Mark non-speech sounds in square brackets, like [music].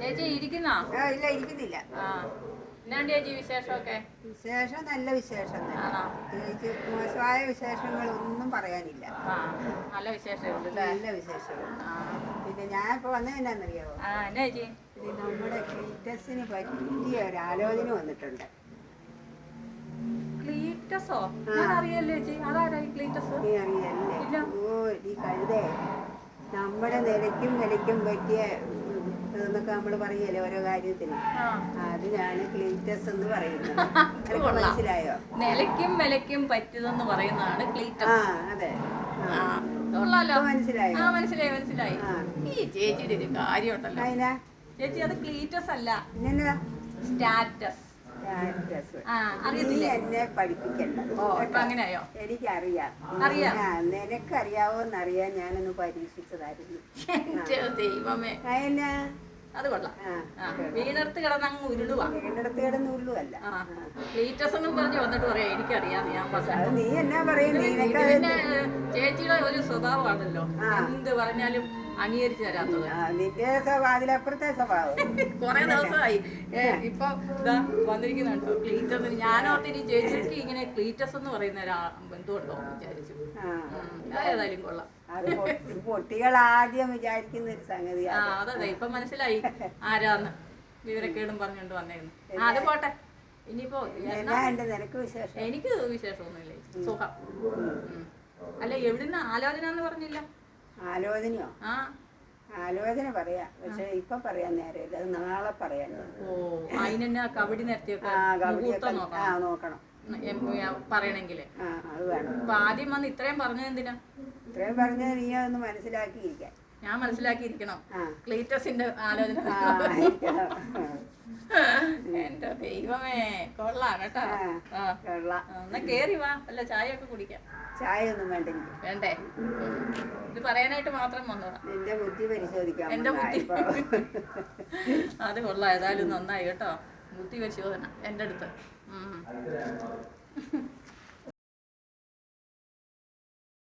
ചേച്ചി ഇരിക്കുന്നോ? ആ, ഇല്ല ഇരിക്കുന്നില്ല. ആ. എന്നാണ്ട് ചേച്ചി വിശേഷമൊക്കെ? വിശേഷം നല്ല വിശേഷം തന്നെ. വിശേഷങ്ങൾ ഒന്നും മോശമായ വിശേഷങ്ങളൊന്നും പറയാനില്ല. ആ നല്ല വിശേഷമുണ്ട് നല്ല വിശേഷം ആ. പിന്നെ ഞാൻ ഇപ്പൊ വന്നത് എന്നാന്നറിയാവോ ആ എന്നാ ചേച്ചി? ഇത് നമ്മുടെ ക്ലീറ്റസിന് പറ്റിയ ഒരു ആലോചന വന്നിട്ടുണ്ട്. ക്ലീറ്റസോ? ഞാൻ അറിയല്ലോ ചേച്ചി? അതാരാ ഈ ക്ലീറ്റസ്? നീ അറിയല്ലേ? ഇല്ല. ഓ ഈ കഴുതേ നമ്മുടെ നിലയ്ക്കും നിലയ്ക്കും പറ്റിയ എന്നൊക്കെ നമ്മൾ പറയല്ലേ ഓരോ കാര്യത്തിന് അതിനാണ് ക്ലീറ്റസ് എന്ന് പറയുന്നത്. [laughs] മനസ്സിലായോ? നിലയ്ക്കും വിലയ്ക്കും പറ്റിയതെന്ന് പറയുന്നതാണ് ക്ലീറ്റസ് അതെ. ആ. ഇപ്പൊ മനസ്സിലായോ? ആ മനസ്സിലായി മനസ്സിലായി. ഈ ചേച്ചിയുടെ ഒരു കാര്യമുണ്ടല്ലോ. ചേച്ചി അത് ക്ലീറ്റസ് അല്ല. സ്റ്റാറ്റസ് എന്നെ പഠിപ്പിക്കണ്ട. എനിക്കറിയാം. അറിയാം. നിനക്കറിയാവോന്നറിയാൻ ഞാനൊന്ന് പരീക്ഷിച്ചതായിരുന്നു. ദൈവമേ. അത് കൊള്ളാം. വീണർത്ത് കിടന്നങ്ങ് ഉരുളുവാ. വീണ്ടെടുത്ത് കിടന്ന് ഉരുളുവല്ല. ക്ലീറ്റസ് എന്നും പറഞ്ഞ് വന്നിട്ട് പറയാം? എനിക്കറിയാം ഞാൻ നീ എന്നാ പറയും? ഇത് നിനക്ക് ചേച്ചിയുടെ ഒരു സ്വഭാവമാണല്ലോ. എന്ത് പറഞ്ഞാലും അംഗീകരിച്ചു തരാത്തത്. ആ, നിന്റെ അതിലപ്പുറത്തെ സ്വഭാവം. കുറെ ദിവസമായി. ഇപ്പൊ ഇതാ വന്നിരിക്കുന്നുണ്ടോ. ക്ലീറ്റസ് ഞാനോർത്തിനി ചേച്ചിക്ക് ഇങ്ങനെ ക്ലീറ്റസ് എന്ന് പറയുന്ന ഒരു ബന്ധുണ്ടോ വിചാരിച്ചു. ആ. ഏതായാലും കൊള്ളാം. അത് ആദ്യം വിചാരിക്കുന്ന ഒരു ആ സംഗതിയാണ് അതെ ഇപ്പൊ മനസ്സിലായി ആരാന്ന്. വിവരക്കേടും പറഞ്ഞുകൊണ്ട് വന്നേന്ന്. ആ അത് പോട്ടെ. ഇനിയിപ്പോ നിനക്ക് വിശേഷം? എനിക്ക് വിശേഷമൊന്നുമില്ല. സുഖം. അല്ല എവിടുന്ന് ആലോചന എന്ന് പറഞ്ഞില്ല? ആലോചനയോ? ആ. ആലോചന പറയാ. പക്ഷെ ഇപ്പൊ പറയാൻ നേരമില്ല. അത് നാളെ പറയാൻ ഓ അതിനെന്നാ കബഡി നിരത്തിയൊക്കെ ആ കബഡിയൊക്കെ ആ നോക്കണം. എം- ആ അത് വേണം. അപ്പൊ ആദ്യം വന്ന് ഇത്രയും പറഞ്ഞത് എന്തിനാ? ഇത്രയും പറഞ്ഞത് നീ അതൊന്ന് മനസ്സിലാക്കിയിരിക്കാൻ. ഞാൻ മനസ്സിലാക്കിയിരിക്കണം. ക്ലീറ്റസിന്റെ ആലോചന. എന്റെ ദൈവമേ കൊള്ളാം കേട്ടോ. എന്നാ കേറി വാ. അല്ല ചായ ഒക്കെ കുടിക്കാം. ചായ ഒന്നും വേണ്ട വേണ്ടേ? പറയാനായിട്ട് മാത്രം വന്നതാണ് ബുദ്ധി എന്റെ ബുദ്ധി. അത് കൊള്ളാം. ഏതായാലും നന്നായി കേട്ടോ. ബുദ്ധി പരിശോധന. എന്റെ അടുത്ത്. ഉം.